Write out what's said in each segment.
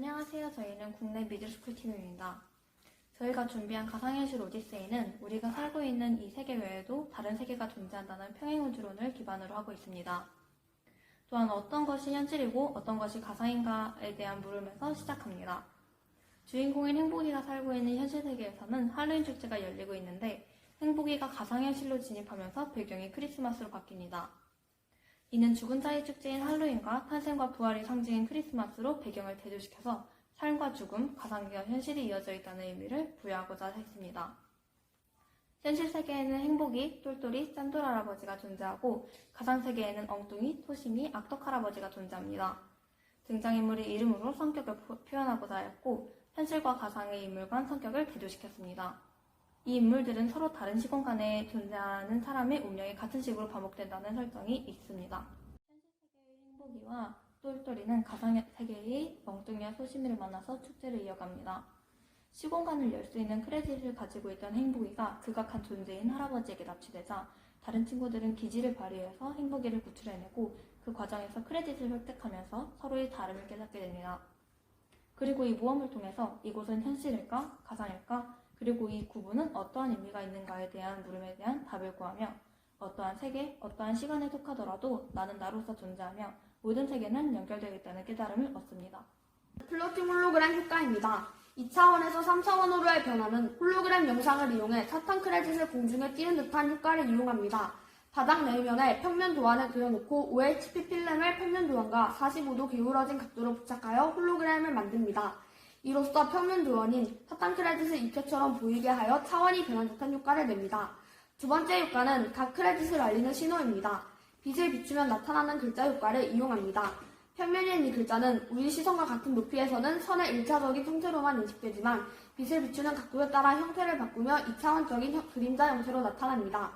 안녕하세요. 저희는 국내 미드스쿨 팀입니다. 저희가 준비한 가상현실 오디세이는 우리가 살고 있는 이 세계 외에도 다른 세계가 존재한다는 평행우주론을 기반으로 하고 있습니다. 또한 어떤 것이 현실이고 어떤 것이 가상인가에 대한 물음에서 시작합니다. 주인공인 행복이가 살고 있는 현실 세계에서는 할로윈 축제가 열리고 있는데 행복이가 가상현실로 진입하면서 배경이 크리스마스로 바뀝니다. 이는 죽은 자의 축제인 할로윈과 탄생과 부활이 상징인 크리스마스로 배경을 대조시켜서 삶과 죽음, 가상과 현실이 이어져 있다는 의미를 부여하고자 했습니다. 현실 세계에는 행복이, 똘똘이, 짠돌 할아버지가 존재하고 가상 세계에는 엉뚱이, 토심이, 악덕 할아버지가 존재합니다. 등장인물의 이름으로 성격을 표- 표현하고자 하였고 현실과 가상의 인물 간 성격을 대조시켰습니다. 이 인물들은 서로 다른 시공간에 존재하는 사람의 운명이 같은 식으로 반복된다는 설정이 있습니다. 현실 세계의 행복이와 똘똘이는 가상 세계의 멍뚱이와 소심이를 만나서 축제를 이어갑니다. 시공간을 열 수 있는 크레딧을 가지고 있던 행복이가 극악한 존재인 할아버지에게 납치되자 다른 친구들은 기지를 발휘해서 행복이를 구출해내고 그 과정에서 크레딧을 획득하면서 서로의 다름을 깨닫게 됩니다. 그리고 이 모험을 통해서 이곳은 현실일까, 가상일까, 그리고 이 구분은 어떠한 의미가 있는가에 대한 물음에 대한 답을 구하며 어떠한 세계, 어떠한 시간에 속하더라도 나는 나로서 존재하며 모든 세계는 연결되어 있다는 깨달음을 얻습니다. 플로팅 홀로그램 효과입니다. 2차원에서 3차원으로의 변화는 홀로그램 영상을 이용해 사탕 크레딧을 공중에 띄운 듯한 효과를 이용합니다. 바닥 내면에 평면 도안을 그려놓고 OHP 필름을 평면 도안과 45도 기울어진 각도로 부착하여 홀로그램을 만듭니다. 이로써 평면 도안인 사탕 크레딧을 입체처럼 보이게 하여 차원이 변한 듯한 효과를 냅니다. 두 번째 효과는 각 크레딧을 알리는 신호입니다. 빛을 비추면 나타나는 글자 효과를 이용합니다. 평면에 있는 글자는 우리 시선과 같은 높이에서는 선의 1차적인 형태로만 인식되지만 빛을 비추는 각도에 따라 형태를 바꾸며 2차원적인 형- 그림자 형태로 나타납니다.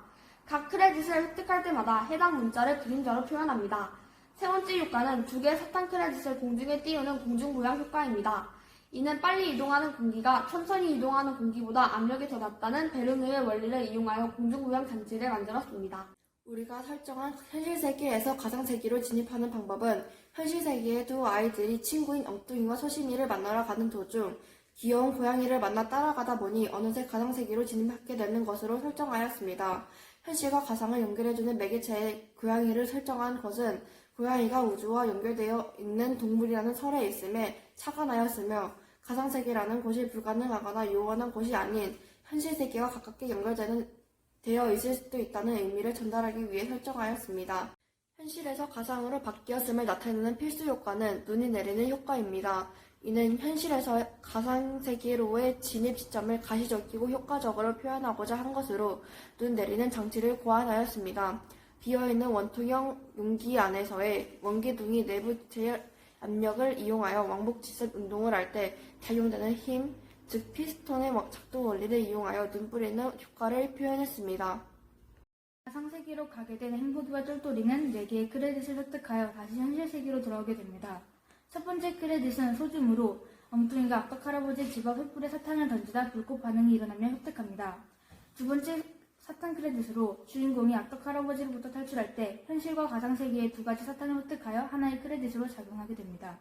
각 크레딧을 획득할 때마다 해당 문자를 그림자로 표현합니다. 세 번째 효과는 두 개의 사탕 크레딧을 공중에 띄우는 공중부양 효과입니다. 이는 빨리 이동하는 공기가 천천히 이동하는 공기보다 압력이 더 낮다는 베르누의 원리를 이용하여 공중부양 장치를 만들었습니다. 우리가 설정한 현실 세계에서 가상 세계로 진입하는 방법은 현실 세계의 두 아이들이 친구인 엉뚱이와 소심이를 만나러 가는 도중 귀여운 고양이를 만나 따라가다 보니 어느새 가상 세계로 진입하게 되는 것으로 설정하였습니다. 현실과 가상을 연결해주는 매개체의 고양이를 설정한 것은 고양이가 우주와 연결되어 있는 동물이라는 설에 있음에 착안하였으며 가상 세계라는 곳이 불가능하거나 요원한 곳이 아닌 현실 세계와 가깝게 연결되는 되어 있을 수도 있다는 의미를 전달하기 위해 설정하였습니다. 현실에서 가상으로 바뀌었음을 나타내는 필수 효과는 눈이 내리는 효과입니다. 이는 현실에서 가상 세계로의 진입 시점을 가시적이고 효과적으로 표현하고자 한 것으로 눈 내리는 장치를 고안하였습니다. 비어있는 원통형 용기 안에서의 원기둥이 내부 제열 압력을 이용하여 왕복 지습 운동을 할 때 작용되는 힘, 즉 피스톤의 작동 원리를 이용하여 눈 뿌리는 효과를 표현했습니다. 가상세계로 가게 된 행복이와 똘똘이는 4개의 크레딧을 획득하여 다시 현실 세계로 돌아오게 됩니다. 첫 번째 크레딧은 소줌으로 엉뚱이가 악덕 할아버지 집 앞 횃불에 사탕을 던지다 불꽃 반응이 일어나며 획득합니다. 두 번째 사탕 크레딧으로 주인공이 악덕 할아버지로부터 탈출할 때 현실과 가상세계의 두 가지 사탕을 획득하여 하나의 크레딧으로 작용하게 됩니다.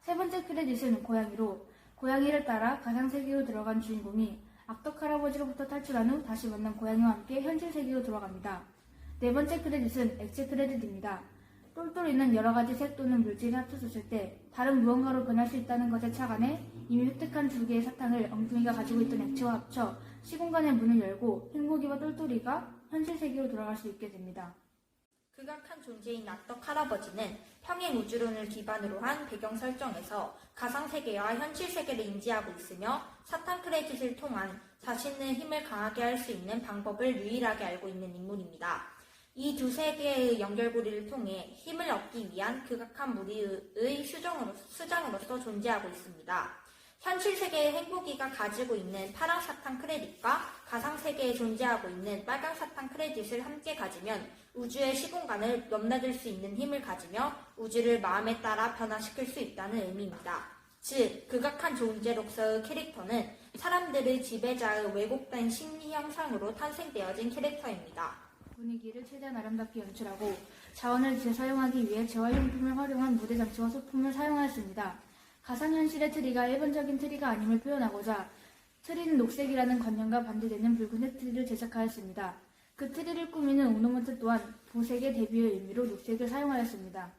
세 번째 크레딧은 고양이로 고양이를 따라 가상세계로 들어간 주인공이 악덕 할아버지로부터 탈출한 후 다시 만난 고양이와 함께 현실 세계로 돌아갑니다. 네 번째 크레딧은 액체 크레딧입니다. 똘똘이는 여러 가지 색 또는 물질이 합쳐졌을 때 다른 무언가로 변할 수 있다는 것에 착안해 이미 획득한 두 개의 사탕을 엉뚱이가 가지고 있던 액체와 합쳐 시공간의 문을 열고 행복이와 똘똘이가 현실 세계로 돌아갈 수 있게 됩니다. 극악한 존재인 악덕 할아버지는 평행 우주론을 기반으로 한 배경 설정에서 가상 세계와 현실 세계를 인지하고 있으며 사탄 크레딧을 통한 자신의 힘을 강하게 할 수 있는 방법을 유일하게 알고 있는 인물입니다. 이 두 세계의 연결고리를 통해 힘을 얻기 위한 극악한 무리의 수정으로, 수장으로서 존재하고 있습니다. 현실 세계의 행복이가 가지고 있는 파랑 사탕 크레딧과 가상 세계에 존재하고 있는 빨강 사탕 크레딧을 함께 가지면 우주의 시공간을 넘나들 수 있는 힘을 가지며 우주를 마음에 따라 변화시킬 수 있다는 의미입니다. 즉, 극악한 존재로서의 캐릭터는 사람들의 지배자의 왜곡된 심리 형상으로 탄생되어진 캐릭터입니다. 분위기를 최대한 아름답게 연출하고 자원을 재사용하기 위해 재활용품을 활용한 무대 장치와 소품을 사용하였습니다. 가상현실의 트리가 일반적인 트리가 아님을 표현하고자 트리는 녹색이라는 관념과 반대되는 붉은색 트리를 제작하였습니다. 그 트리를 꾸미는 오너먼트 또한 보색의 대비의 의미로 녹색을 사용하였습니다.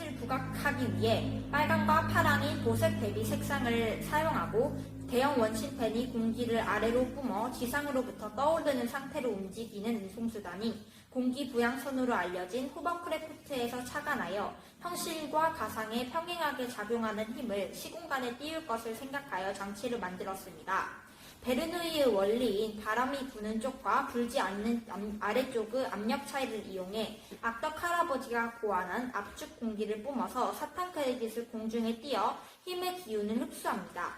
을 부각하기 위해 빨강과 파랑인 보색 대비 색상을 사용하고 대형 원심펜이 공기를 아래로 뿜어 지상으로부터 떠오르는 상태로 움직이는 운송수단이 공기 부양선으로 알려진 호버크래프트에서 착안하여 현실과 가상에 평행하게 작용하는 힘을 시공간에 띄울 것을 생각하여 장치를 만들었습니다. 베르누이의 원리인 바람이 부는 쪽과 불지 않는 암- 아래쪽의 압력 차이를 이용해 악덕 할아버지가 고안한 압축 공기를 뿜어서 사탕 크레딧을 공중에 띄어 힘의 기운을 흡수합니다.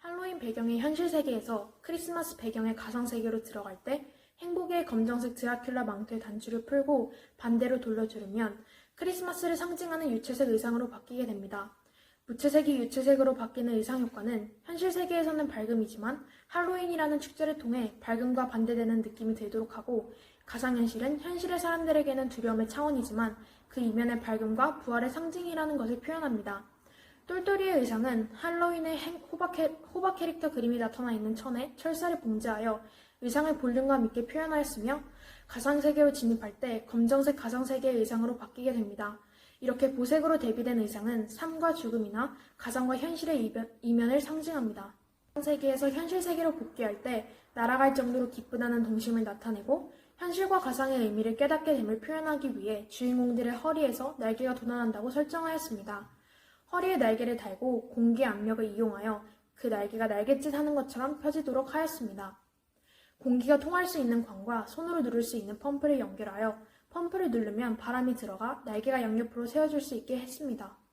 할로윈 배경의 현실 세계에서 크리스마스 배경의 가상 세계로 들어갈 때 행복의 검정색 드라큘라 망토의 단추를 풀고 반대로 돌려주르면 크리스마스를 상징하는 유채색 의상으로 바뀌게 됩니다. 무채색이 유채색으로 바뀌는 의상 효과는 현실 세계에서는 밝음이지만 할로윈이라는 축제를 통해 밝음과 반대되는 느낌이 들도록 하고 가상현실은 현실의 사람들에게는 두려움의 차원이지만 그 이면의 밝음과 부활의 상징이라는 것을 표현합니다. 똘똘이의 의상은 할로윈의 행- 호박, 캐, 호박 캐릭터 그림이 나타나 있는 천에 철사를 봉제하여 의상을 볼륨감 있게 표현하였으며 가상세계로 진입할 때 검정색 가상세계의 의상으로 바뀌게 됩니다. 이렇게 보색으로 대비된 의상은 삶과 죽음이나 가상과 현실의 이변- 이면 을 상징합니다. 가상세계에서 현실세계로 복귀할 때 날아갈 정도로 기쁘다는 동심을 나타내고 현실과 가상의 의미를 깨닫게 됨을 표현하기 위해 주인공들의 허리에서 날개가 돋아난다고 설정하였습니다. 허리에 날개를 달고 공기 압력을 이용하여 그 날개가 날갯짓 하는 것처럼 펴지도록 하였습니다. 공기가 통할 수 있는 관과 손으로 누를 수 있는 펌프를 연결하여 펌프를 누르면 바람이 들어가 날개가 양옆으로 세워질 수 있게 했습니다.